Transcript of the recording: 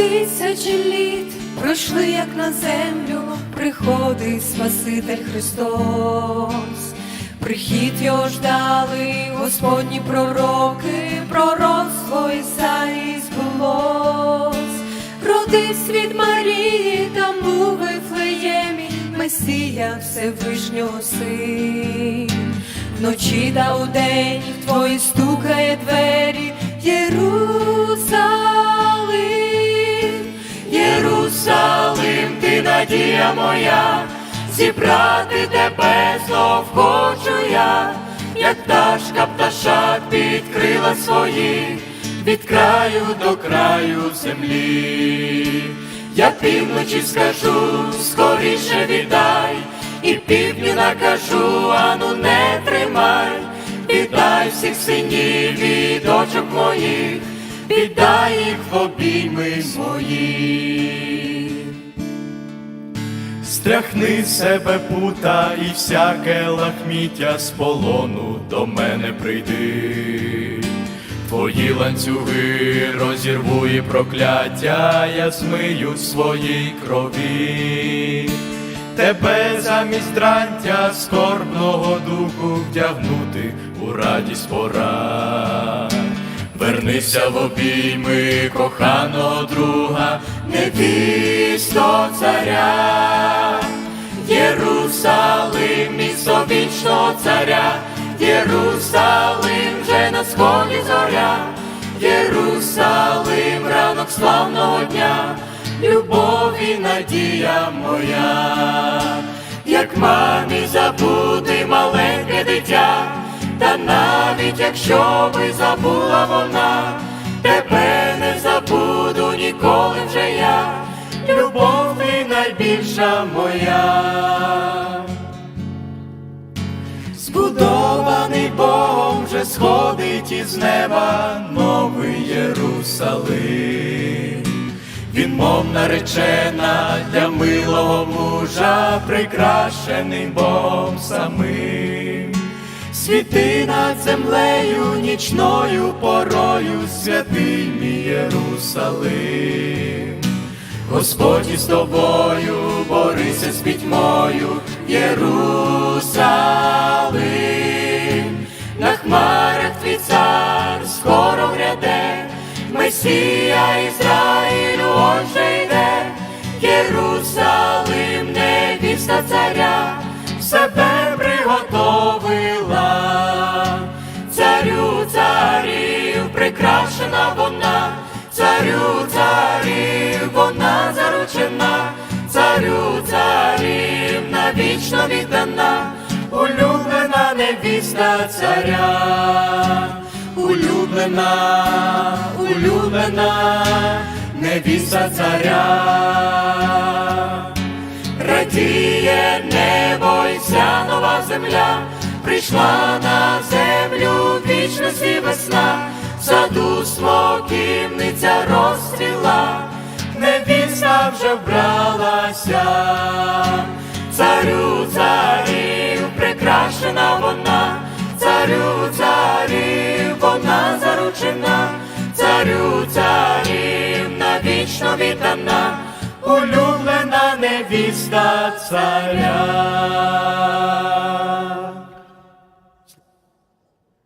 Тисячі літ пройшли, як на землю, приходить Спаситель Христос. Прихід його ждали Господні пророки, пророцтво Ісаї збулось. Родився від Марії, там у Вифлеємі, Месія Всевишнього син. Вночі та удень в твої стукає двері, Єрусалим, надія моя, зібрати тебе знов хочу я, як пташка пташак підкрила свої, від краю до краю землі. Я півночі скажу, скоріше віддай, і півдню накажу, ану не тримай, віддай всіх синів і дочок моїх, віддай їх в обійми мої. Стряхни себе пута і всяке лахміття з полону до мене прийди. Твої ланцюги розірву і прокляття, я змию в своїй крові. Тебе замість дрантя скорбного духу вдягнути у радість пора. Вернися в обійми коханого друга, невісто царя, Єрусалим, місто вічного царя, Єрусалим, вже на сході зоря, Єрусалим, ранок славного дня, любов і надія моя, як мамі забути навіть якщо би забула вона, тебе не забуду ніколи вже я, любов ти найбільша моя. Збудований Богом вже сходить із неба новий Єрусалим. Він, мов наречена для милого мужа, прикрашений Богом самим. Світи над землею нічною порою, святий мій Єрусалим. Господь із тобою, борися з пітьмою, Єрусалим. На хмарах твій цар скоро гряде, Месія Ізраїлю отже йде, Єрусалим, невіста царя, себе вона заручена, царю царів, навічно віддана, улюблена невіста царя, улюблена, улюблена, невіста царя. Радіє небо і вся нова земля, прийшла на землю вічності весна, в саду смоківниця розцвіла, вже вбралася, царю царів, прикрашена вона, царю царів, вона заручена, царю царів, навічно віддана улюблена невіста царя.